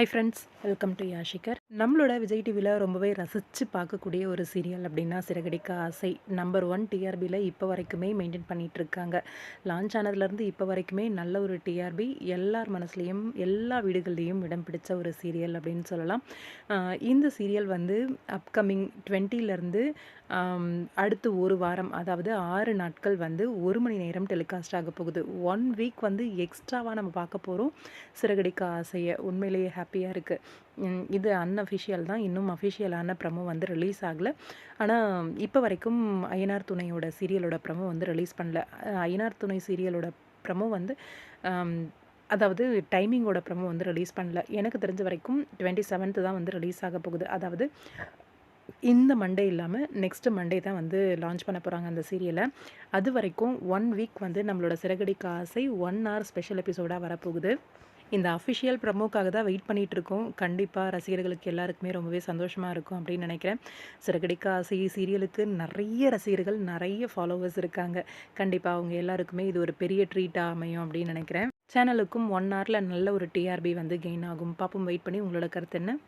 High friends welcome to யாஷிகர் நம்மளோட விஜய் டிவியில் ரொம்பவே ரசித்து பார்க்கக்கூடிய ஒரு சீரியல் அப்படின்னா சிறகடிக்க ஆசை நம்பர் ஒன் டிஆர்பியில் இப்போ வரைக்குமே மெயின்டைன் பண்ணிகிட்ருக்காங்க லான்ச் ஆனதுலேருந்து இப்போ வரைக்குமே நல்ல ஒரு டிஆர்பி எல்லார் மனசுலேயும் எல்லா வீடுகள்லேயும் இடம் பிடிச்ச ஒரு சீரியல் அப்படின்னு சொல்லலாம். இந்த சீரியல் வந்து அப்கமிங் டுவெண்ட்டிலேருந்து அடுத்து ஒரு வாரம் அதாவது ஆறு நாட்கள் வந்து ஒரு மணி நேரம் டெலிகாஸ்ட் ஆக போகுது. ஒன் வீக் வந்து எக்ஸ்ட்ராவாக நம்ம பார்க்க போகிறோம் சிறகடிக்க ஆசையை உண்மையிலேயே ஹாப்பி ஹாப்பியாக இருக்குது இது அன்அஃபிஷியல் தான். இன்னும் அஃபிஷியலான ப்ரமோ வந்து ரிலீஸ் ஆகலை. ஆனால் இப்போ வரைக்கும் ஐயனார் துணையோட சீரியலோட ப்ரமோ வந்து ரிலீஸ் பண்ணல. ஐயனார் துணை சீரியலோட ப்ரமோ வந்து அதாவது டைமிங்கோட ப்ரமோ வந்து ரிலீஸ் பண்ணல. எனக்கு தெரிஞ்ச வரைக்கும் டுவெண்ட்டி செவன்த்து தான் வந்து ரிலீஸ் ஆக போகுது. அதாவது இந்த மண்டே இல்லாமல் நெக்ஸ்ட்டு மண்டே தான் வந்து லான்ச் பண்ண போகிறாங்க அந்த சீரியலை அது வரைக்கும் ஒன் வீக் வந்து நம்மளோட சிறகடிக்க ஆசை ஒன் ஹவர் ஸ்பெஷல் எபிசோடாக வரப்போகுது. இந்த அஃபிஷியல் ப்ரமோக்காக தான் வெயிட் பண்ணிகிட்ருக்கோம் கண்டிப்பாக ரசிகர்களுக்கு எல்லாருக்குமே ரொம்பவே சந்தோஷமாக இருக்கும் அப்படின்னு நினைக்கிறேன். சிறகடிக்கா ஆசை சீரியலுக்கு நிறைய ரசிகர்கள் நிறைய ஃபாலோவர்ஸ் இருக்காங்க. கண்டிப்பாக அவங்க எல்லாருக்குமே இது ஒரு பெரிய ட்ரீட்டாக அமையும் அப்படின்னு நினைக்கிறேன். சேனலுக்கும் ஒன் ஹவரில் நல்ல ஒரு டிஆர்பி வந்து கெயின் ஆகும். பாப்பும் வெயிட் பண்ணி உங்களோட கருத்து என்ன?